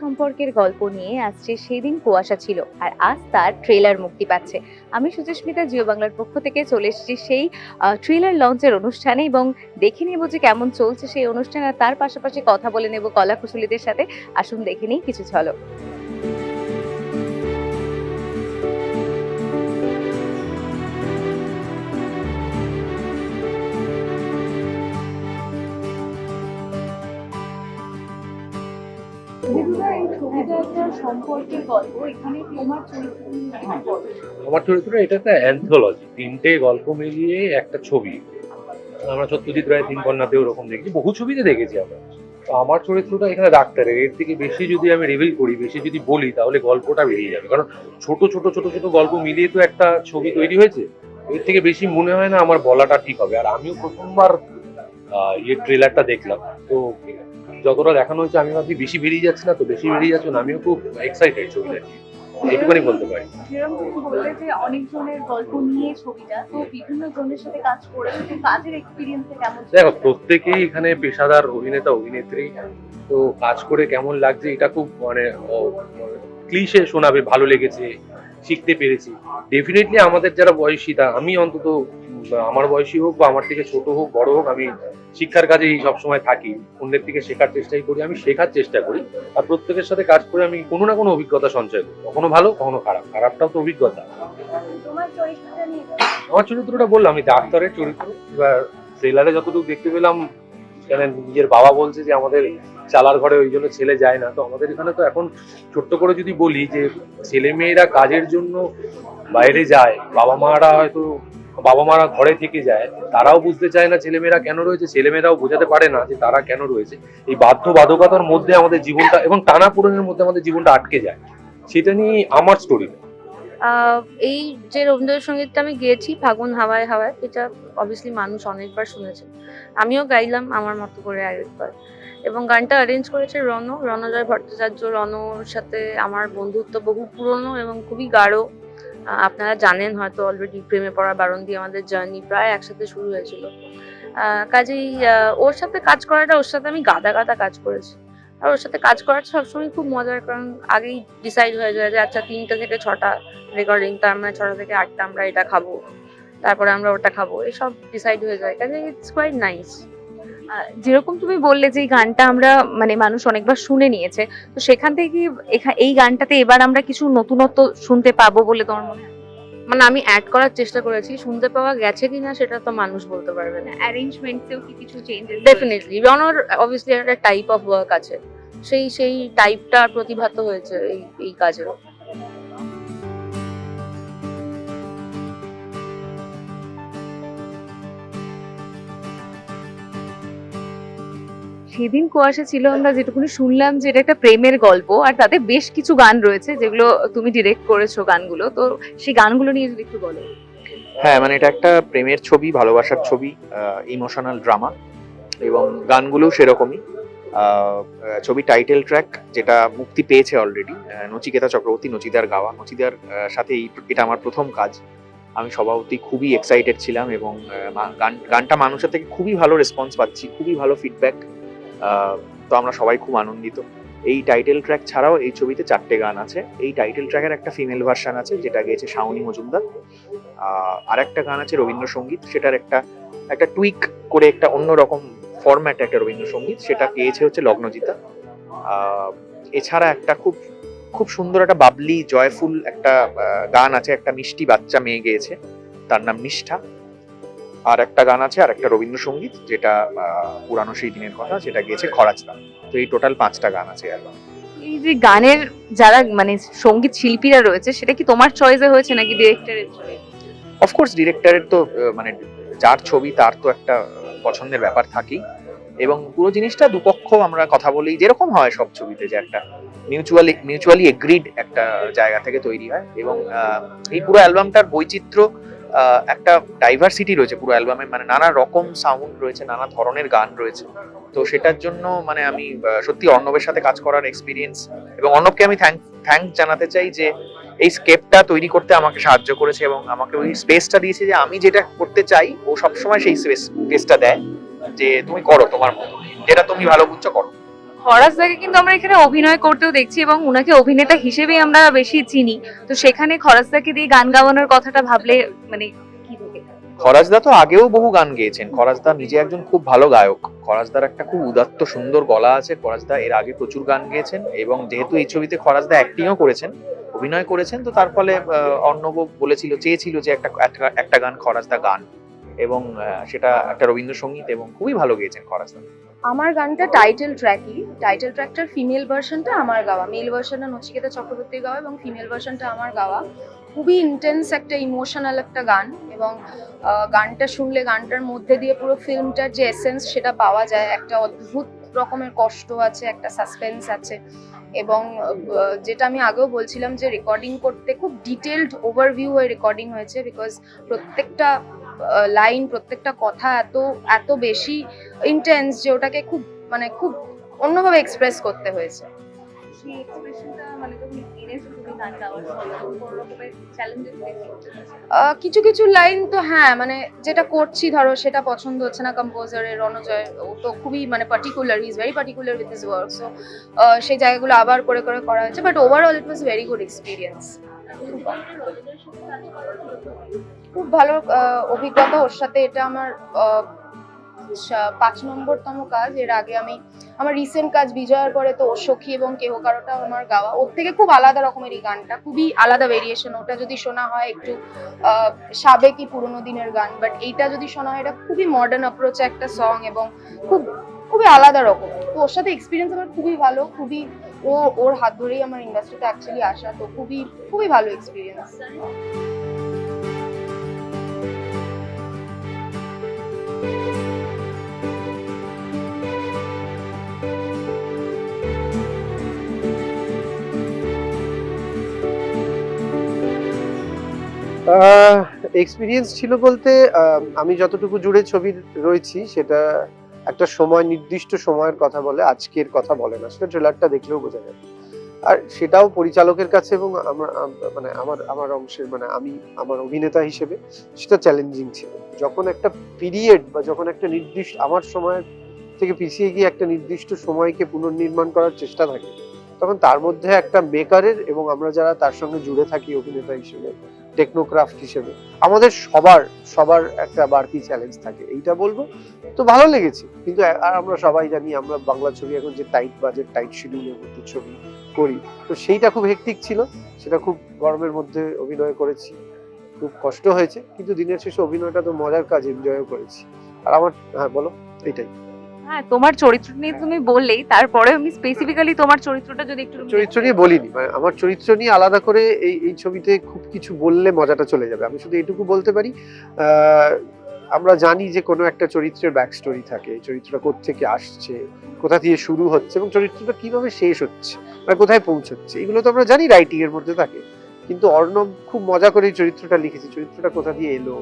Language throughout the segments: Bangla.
সম্পর্কের গল্প নিয়ে আসছে সেদিন কুয়াশা ছিল, আর আজ তার ট্রেলার মুক্তি পাচ্ছে। আমি সুচস্মিতা, জিও বাংলার পক্ষ থেকে চলে এসেছি সেই ট্রেলার লঞ্চের অনুষ্ঠানে এবং দেখে নেব যে কেমন চলছে সেই অনুষ্ঠানে আর তার পাশাপাশি কথা বলে নেব কলা কুশলীদের সাথে। আসুন দেখে নিই কিছু ঝলক। আমার চরিত্র এটা একটা অ্যান্থোলজি তিনটে গল্প মিলিয়ে একটা ছবি। আমরা সত্যজিৎ রায়, তিন কন্যাতেও ওরকম দেখেছি বহু ছবিতে দেখেছি আমরা। তো আমার চরিত্রটা এখানে ডাক্তারের। এর থেকে বেশি যদি আমি রিভিল করি, বেশি যদি বলি, তাহলে গল্পটা বেরিয়ে যাবে। কারণ ছোট ছোট ছোট ছোট গল্প মিলিয়ে তো একটা ছবি তৈরি হয়েছে। এর থেকে বেশি মনে হয় না আমার বলাটা ঠিক হবে। আর আমিও প্রথমবার ইয়ে ট্রেলারটা দেখলাম। তো যতটা দেখানো হয়েছে আমি ভাবছি বেশি বেরিয়ে যাচ্ছে না তো বেশি বেরিয়ে যাচ্ছে না। আমিও খুব এক্সাইটেড ছবিটা। এইটুকুনি বলতে পারি। যেরকম বললে যে অনেক জনের গল্প নিয়ে ছবিটা? তো বিভিন্ন জনের সাথে কাজ করে কাজের এক্সপিরিয়েন্সে কেমন দেখো প্রত্যেকেই এখানে পেশাদার অভিনেতা অভিনেত্রী। তো কাজ করে কেমন লাগছে এটা খুব মানে ক্লিশে শোনাবে ভালো লেগেছে শিখতে পেরেছি। ডেফিনেটলি আমাদের যারা বয়সী তা আমি অন্তত আমার বয়সী হোক বা আমার থেকে ছোট হোক বড় হোক আমি শিক্ষার কাজেই সবসময় থাকি। অন্যের থেকে শেখার চেষ্টাই করি আমি শেখার চেষ্টা করি। আর প্রত্যেকের সাথে কাজ করে আমি কোনো না কোনো অভিজ্ঞতা সঞ্চয় করি। কখনো ভালো কখনো খারাপ। খারাপটাও তো অভিজ্ঞতা। আমার চরিত্রটা বললাম আমি ডাক্তারের চরিত্র। এবার ট্রেলারে যতটুকু দেখতে পেলাম কেন নিজের বাবা বলছে যে আমাদের চালার ঘরে ওই জন্য ছেলে যায় না। তো আমাদের এখানে তো এখন ছোট্ট করে যদি বলি যে ছেলে মেয়েরা কাজের জন্য বাইরে যায় বাবা মারা হয়তো বাবা মারা ঘরে থেকে যায়, তারাও বুঝতে চায় না ছেলেমেয়েরা কেন রয়েছে, ছেলেমেয়েরাও বোঝাতে পারে না যে তারা কেন রয়েছে। এই বাধ্যবাধকতার মধ্যে আমাদের জীবনটা এবং টানা পূরণের মধ্যে আমাদের জীবনটা আটকে যায়। সেটা নিয়ে আমার স্টোরি এই যে রবীন্দ্রসঙ্গীতটা আমি গেয়েছি, ফাগুন হাওয়ায় হাওয়ায়, এটা অবভিয়াসলি মানুষ অনেকবার শুনেছে। আমিও গাইলাম আমার মতো করে আরেকবার। এবং গানটা অ্যারেঞ্জ করেছে রণ রণজয় ভট্টাচার্য। রণর সাথে আমার বন্ধুত্ব বহু পুরনো এবং খুবই গাঢ়। আপনারা জানেন হয়তো অলরেডি প্রেমে পড়া বারণ দিয়ে আমাদের জার্নি প্রায় একসাথে শুরু হয়েছিল। কাজেই ওর সাথে কাজ করাটা, ওর সাথে আমি গাদা গাদা কাজ করেছি। আর ওর সাথে কাজ করাটা সবসময় খুব মজার, কারণ আগেই ডিসাইড হয়ে যায় যে আচ্ছা তিনটে থেকে ছটা রেকর্ডিং তার মানে ছটা থেকে আটটা আমরা এটা খাব। তারপরে আমরা ওটা খাব, এসব ডিসাইড হয়ে যায়। কাজে ইটস কোয়াইট নাইস যেরকম তুমি বললে যে এই গানটা আমরা মানে মানুষ অনেকবার শুনে নিয়েছে তো সেখান থেকে কি এই গানটাতে এবার আমরা কিছু নতুনত্ব শুনতে পাবো বলে তোমার মনে হয়? মানে আমি অ্যাড করার চেষ্টা করেছি শুনতে পাওয়া গেছে কিনা সেটা তো মানুষ বলতে পারবে না। অ্যারেঞ্জমেন্টসেও কি কিছু চেঞ্জেস ডেফিনেটলি রনর অবভিয়াসলি একটা টাইপ অফ ওয়ার্ক আছে। সেই সেই টাইপটা প্রতিভাত হয়েছে এই এই কাজে সেদিন কুয়াশা ছিল, আমরা যেটুকুনি শুনলাম যে এটা একটা প্রেমের গল্প, আর তাতে বেশ কিছু গান রয়েছে যেগুলো তুমি ডিরেক্ট করেছ গানগুলো, তো সেই গানগুলো নিয়ে যদি একটু বলো। হ্যাঁ মানে এটা একটা প্রেমের ছবি, ভালোবাসার ছবি ইমোশনাল ড্রামা এবং গানগুলোও সেরকমই। ছবি টাইটেল ট্র্যাক যেটা মুক্তি পেয়েছে অলরেডি নচিকেতা চক্রবর্তী, নচিদার গাওয়া। নচিদার সাথে এটা আমার প্রথম কাজ। আমি সভাপতি খুবই এক্সাইটেড ছিলাম এবং গানটা মানুষের থেকে খুবই ভালো রেসপন্স পাচ্ছি, খুবই ভালো ফিডব্যাক তো আমরা সবাই খুব আনন্দিত। এই টাইটেল ট্র্যাক ছাড়াও এই ছবিতে চারটে গান আছে। এই টাইটেল ট্র্যাকের একটা ফিমেল ভার্সন আছে, যেটা গেয়েছে শাওনি মজুমদার। আর একটা গান আছে রবীন্দ্রসঙ্গীত, সেটার একটা একটা টুইক করে একটা অন্যরকম ফরম্যাট একটা রবীন্দ্রসঙ্গীত, সেটা পেয়েছে হচ্ছে লগ্নজিতা। এছাড়া একটা খুব খুব সুন্দর একটা বাবলি জয়ফুল একটা গান আছে, একটা মিষ্টি বাচ্চা মেয়ে গেয়েছে, তার নাম নিষ্ঠা। আর একটা গান আছে আর একটা রবীন্দ্রসঙ্গীত যেটা পুরানো সেই দিনের কথা যেটা গেয়েছে খরাজদা তো এই টোটাল পাঁচটা গান আছে অ্যালবাম এই যে গানের যারা মানে সংগীত শিল্পীরা রয়েছে সেটা কি তোমার চয়েসে হয়েছে নাকি ডিরেক্টরের অফকোর্স ডিরেক্টরের তো মানে যার ছবি তার তো একটা পছন্দের ব্যাপার থাকেই। এবং পুরো জিনিসটা দুপক্ষ আমরা কথা বলি যেরকম হয় সব ছবিতে যে একটা মিউচুয়ালি মিউচুয়ালি এগ্রিড একটা জায়গা থেকে তৈরি হয়। এবং এই পুরো অ্যালবামটার বৈচিত্র্য একটা ডাইভার্সিটি রয়েছে পুরো অ্যালবামে মানে নানা রকম সাউন্ড রয়েছে, নানা ধরনের গান রয়েছে। তো সেটার জন্য মানে আমি সত্যি অর্ণবের সাথে কাজ করার এক্সপিরিয়েন্স এবং অর্ণবকে আমি থ্যাংক থ্যাংক জানাতে চাই যে এই স্কেপটা তৈরি করতে আমাকে সাহায্য করেছে এবং আমাকে ওই স্পেসটা দিয়েছে যে আমি যেটা করতে চাই, ও সবসময় সেই স্পেস স্পেসটা দেয় যে তুমি করো তোমার মতো। যেটা তুমি ভালো বুঝছ, করো। খরাজদাকে কিন্তু আমরা এখানে অভিনয় করতেও দেখছি এবং উনাকে অভিনেতা হিসেবেই আমরা বেশি চিনি। তো সেখানে খরাজদাকে দিয়ে গান গাওয়ানোর কথাটা ভাবলে মানে খরাজদা তো আগেও বহু গান গেয়েছেন। খরাজদা নিজে একজন খুব ভালো গায়ক। খরাজদার একটা খুব উদাত্ত সুন্দর গলা আছে। খরাজদা এর আগে প্রচুর গান গেয়েছেন এবং যেহেতু এই ছবিতে খরাজদা অ্যাক্টিংও করেছেন, অভিনয় করেছেন, তো তার ফলে অর্ণব বলেছিল, চেয়েছিল যে একটা- একটা গান খরাজদা গান। এবং সেটা একটা রবীন্দ্রসঙ্গীত এবং খুবই ভালো গেয়েছেন খরাজদা আমার গানটা টাইটেল ট্র্যাকই টাইটেল ট্র্যাকটার ফিমেল ভার্সনটা আমার গাওয়া। মেল ভার্সনটা নচিকেতা চক্রবর্তীর গাওয়া এবং ফিমেল ভার্সনটা আমার গাওয়া। খুবই ইন্টেন্স একটা ইমোশনাল একটা গান এবং গানটা শুনলে গানটার মধ্যে দিয়ে পুরো ফিল্মটার যে এসেন্স সেটা পাওয়া যায়। একটা অদ্ভুত রকমের কষ্ট আছে, একটা সাসপেন্স আছে এবং যেটা আমি আগেও বলছিলাম যে রেকর্ডিং করতে খুব ডিটেলড ওভারভিউ হয়ে রেকর্ডিং হয়েছে বিকজ প্রত্যেকটা লাইন প্রত্যেকটা কথা এত এত বেশি ইন্টেন্স যে ওটাকে খুব মানে খুব অন্যভাবে এক্সপ্রেস করতে হয়েছে। মানে কিছু কিছু লাইন তো হ্যাঁ মানে যেটা করছি ধরো সেটা পছন্দ হচ্ছে না কম্পোজারের রণজয় ও তো খুবই মানে particular is very particular with his work so সেই জায়গাগুলো আবার করে করে করা হয়েছে but overall it was very good experience খুব ভালো অভিজ্ঞতা। ওর সাথে এটা আমার পাঁচ নম্বরতম কাজ। এর আগে আমি, আমার রিসেন্ট কাজ বিজয়ের পরে তো ওর সখী এবং কেহ কারোটা আমার গাওয়া। ওর থেকে খুব আলাদা রকমের এই গানটা, খুবই আলাদা ভেরিয়েশন ওটা যদি শোনা হয় একটু সাবেকি পুরোনো দিনের গান বাট এইটা যদি শোনা হয়, এটা খুবই মডার্ন অ্যাপ্রোচে একটা সং এবং খুব, খুবই আলাদা রকম। তো ওর সাথে এক্সপিরিয়েন্স আমার খুবই ভালো, খুবই ও, ওর হাত ধরেই আমার ইন্ডাস্ট্রিতে অ্যাকচুয়ালি আসা, তো খুবই খুবই ভালো এক্সপিরিয়েন্স এক্সপিরিয়েন্স ছিল বলতে আমি যতটুকু জুড়ে ছবি রয়েছি, সেটা একটা সময়, নির্দিষ্ট সময়ের কথা বলে, আজকের কথা বলে না। সেটা ট্রেলারটা দেখলেও বোঝা যাবে আর সেটাও পরিচালকের কাছে এবং আমার মানে আমার আমার অংশের মানে আমি আমার অভিনেতা হিসেবে, সেটা চ্যালেঞ্জিং ছিল। যখন একটা পিরিয়ড বা যখন একটা নির্দিষ্ট, আমার সময়ের থেকে পিছিয়ে গিয়ে একটা নির্দিষ্ট সময়কে পুনর্নির্মাণ করার চেষ্টা থাকে, তখন তার মধ্যে একটা মেকারের এবং আমরা যারা তার সঙ্গে জুড়ে থাকি অভিনেতা হিসেবে টেকনোক্রাফট হিসেবে। আমাদের সবার সবার একটা বাড়তি চ্যালেঞ্জ থাকে, এইটা বলব। তো ভালো লেগেছে, কিন্তু আর আমরা সবাই জানি আমরা বাংলা ছবি এখন যে টাইট বাজেট টাইট শিডিউলের মধ্যে ছবি করি, তো সেইটা খুব হেক্টিক ছিল, সেটা খুব গরমের মধ্যে অভিনয় করেছি, খুব কষ্ট হয়েছে, কিন্তু দিনের শেষে অভিনয়টা তো মজার কাজ এনজয়ও করেছি। আর আমার হ্যাঁ বলো এইটাই হ্যাঁ তোমার চরিত্র নিয়ে তুমি বললেই তারপরে আমি স্পেসিফিক্যালি তোমার চরিত্রটা যদি একটু চরিত্র নিয়ে বলিনি মানে আমার চরিত্র নিয়ে আলাদা করে এই এই ছবিতে খুব কিছু বললে মজাটা চলে যাবে। আমি শুধু এটুকু বলতে পারি আমরা জানি যে কোনো একটা চরিত্রের ব্যাক স্টোরি থাকে চরিত্রটা কোত্থেকে আসছে কোথা দিয়ে শুরু হচ্ছে এবং চরিত্রটা কীভাবে শেষ হচ্ছে বা কোথায় পৌঁছচ্ছে এগুলো তো আমরা জানি রাইটিং এর মধ্যে থাকে। কিন্তু অর্ণব খুব মজা করে এই চরিত্রটা লিখেছে চরিত্রটা কোথা দিয়ে এলো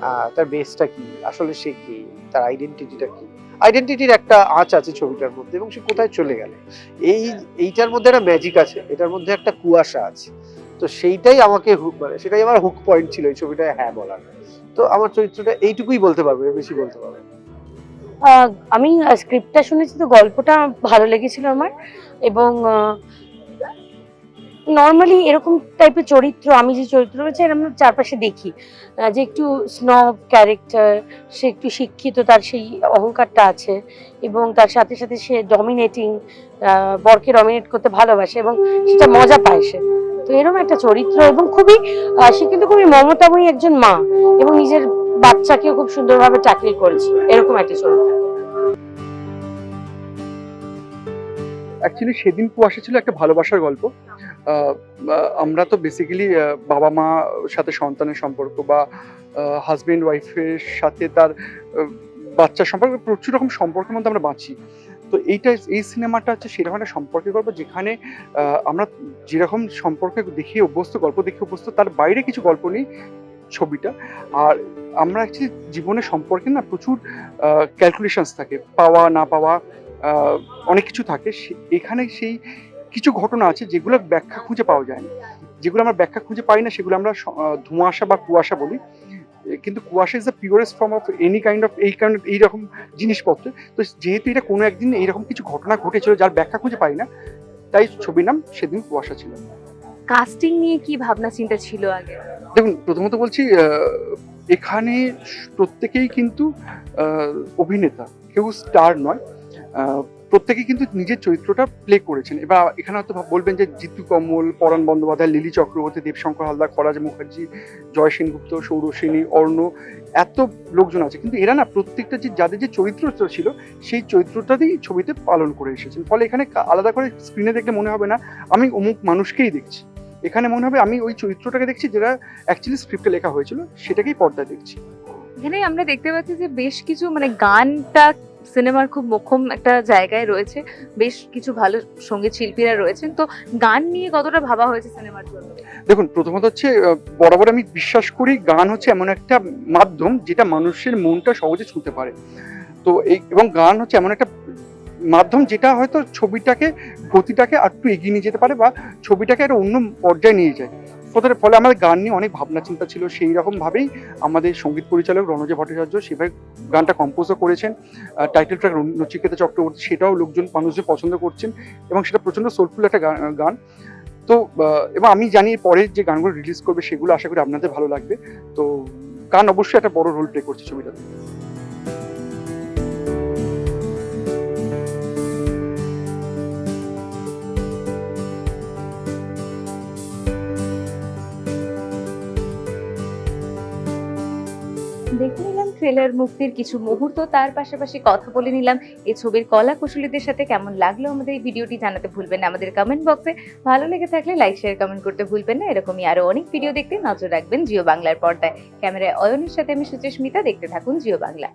আহ, তার বেসটা কি আসলে সে কি তার আইডেন্টিটিটা কি? আইডেন্টিটির একটা আঁচ আছে ছবিটার মধ্যে এবং সে কোথায় চলে গেল। এই, এইটার মধ্যে একটা ম্যাজিক আছে, এটার মধ্যে একটা কুয়াশা আছে। তো সেইটাই আমাকে মানে সেটাই আমার হুক পয়েন্ট ছিল এই ছবিটায় হ্যাঁ বলার। তো আমার চরিত্রটা এইটুকুই বলতে পারবে, বেশি বলতে পারবে। আমি স্ক্রিপ্টটা শুনেছি, তো গল্পটা ভালো লেগেছিল আমার। এবং নর্মালি এরকম টাইপের চরিত্র, আমি যে চরিত্র রয়েছে এরকম চারপাশে দেখি। যে একটু স্নব ক্যারেক্টার সে একটু শিক্ষিত, তার সেই অহংকারটা আছে এবং তার সাথে সাথে সে ডমিনেটিং বরকে ডমিনেট করতে ভালোবাসে এবং সেটা মজা পায় সে। তো এরকম একটা চরিত্র এবং খুবই সে কিন্তু খুবই মমতাময়ী একজন মা এবং নিজের বাচ্চাকেও খুব সুন্দরভাবে চাকরি করেছে। এরকম একটা চরিত্র। অ্যাকচুয়ালি সেদিন কুয়াশা ছিল একটা ভালোবাসার গল্প। আমরা তো বেসিক্যালি বাবা মা সাথে সন্তানের সম্পর্ক বা হাজবেন্ড ওয়াইফের সাথে তার বাচ্চার সম্পর্ক প্রচুর রকম সম্পর্কের মধ্যে আমরা বাঁচি। তো এইটা, এই সিনেমাটা হচ্ছে সেরকম একটা সম্পর্কের গল্প যেখানে আমরা যেরকম সম্পর্কে দেখি অভ্যস্ত, গল্প দেখে অভ্যস্ত, তার বাইরে কিছু গল্প নেই ছবিটা। আর আমরা অ্যাকচুয়ালি জীবনের সম্পর্কে না প্রচুর ক্যালকুলেশনস থাকে, পাওয়া, না পাওয়া অনেক কিছু থাকে। এখানে সেই কিছু ঘটনা আছে যেগুলো ব্যাখ্যা খুঁজে পাওয়া যায় না যেগুলো আমরা ব্যাখ্যা খুঁজে পাই না সেগুলো আমরা ধোঁয়াশা বা কুয়াশা বলি। কিন্তু কুয়াশা is the purest form of any kind of এই কাইন্ড এইরকম জিনিসপত্র। তো যেহেতু এটা কোনো একদিন এইরকম কিছু ঘটনা ঘটেছিল যার ব্যাখ্যা খুঁজে পাই না তাই ছবির নাম সেদিন কুয়াশা ছিল। কাস্টিং নিয়ে কি ভাবনা চিন্তা ছিল আগে? দেখুন প্রথমত বলছি এখানে প্রত্যেকেই কিন্তু অভিনেতা। কেউ স্টার নয়। প্রত্যেকে কিন্তু নিজের চরিত্রটা প্লে করেছেন। এবার এখানে হয়তো বলবেন যে জিতু কমল, পরাণ বন্দ্যোপাধ্যায়, লিলি চক্রবর্তী, দেবশঙ্কর হালদার, খরাজ মুখার্জি, জয় সেনগুপ্ত সৌরসেনী অর্ণ, এত লোকজন আছে। কিন্তু এরা না প্রত্যেকটা যে যাদের যে চরিত্রটা ছিল, সেই চরিত্রটাতেই ছবিতে পালন করে এসেছেন। ফলে এখানে আলাদা করে স্ক্রিনে দেখলে মনে হবে না, আমি অমুক মানুষকেই দেখছি। এখানে মনে হবে আমি ওই চরিত্রটাকে দেখছি যেটা অ্যাকচুয়ালি স্ক্রিপ্টে লেখা হয়েছিল, সেটাকেই পর্দায় দেখছি। এখানে আমরা দেখতে পাচ্ছি যে বেশ কিছু মানে গানটা সিনেমার খুব মোক্ষম একটা জায়গায় রয়েছে, বেশ কিছু ভালো সংগীত শিল্পীরা রয়েছেন। তো গান নিয়ে কতটা ভাবা হয়েছে সিনেমার জন্য? দেখুন, প্রথমত হচ্ছে বরাবর আমি বিশ্বাস করি গান হচ্ছে এমন একটা মাধ্যম যেটা মানুষের মনটা সহজে ছুঁতে পারে। তো এই, এবং গান হচ্ছে এমন একটা মাধ্যম যেটা হয়তো ছবিটাকে, গতিটাকে একটু এগিয়ে নিয়ে যেতে পারে বা ছবিটাকে একটা অন্য পর্যায়ে নিয়ে যায়। ফলে ফলে আমাদের গান নিয়ে অনেক ভাবনা চিন্তা ছিল। সেই রকম ভাবেই আমাদের সংগীত পরিচালক রণজয় ভট্টাচার্য সেভাবে গানটা কম্পোজও করেছেন। টাইটেল ট্র্যাক নচিকেতা চক্রবর্তী, সেটাও লোকজন, মানুষজন পছন্দ করছেন এবং সেটা প্রচণ্ড সোলফুল একটা গান। তো এবং আমি জানি পরে যে গানগুলো রিলিজ করবে সেগুলো আশা করি আপনাদের ভালো লাগবে। তো, গান অবশ্যই একটা বড় রোল প্লে করছে ছবিটাতে। ট্রেলার মুক্তির কিছু মুহূর্ত, তার পাশাপাশি কথা বলে নিলাম। এই ছবির কলা কুশলীদের সাথে কেমন লাগল আমাদের এই ভিডিওটি জানাতে ভুলবেন না আমাদের কমেন্ট বক্সে ভালো লেগে থাকলে লাইক শেয়ার কমেন্ট করতে ভুলবেন না। এরকমই আরও অনেক ভিডিও দেখতে নজর রাখবেন জিও বাংলার পর্দায়। ক্যামেরায় অয়নের সাথে আমি সুচেস্মিতা দেখতে থাকুন জিও বাংলা।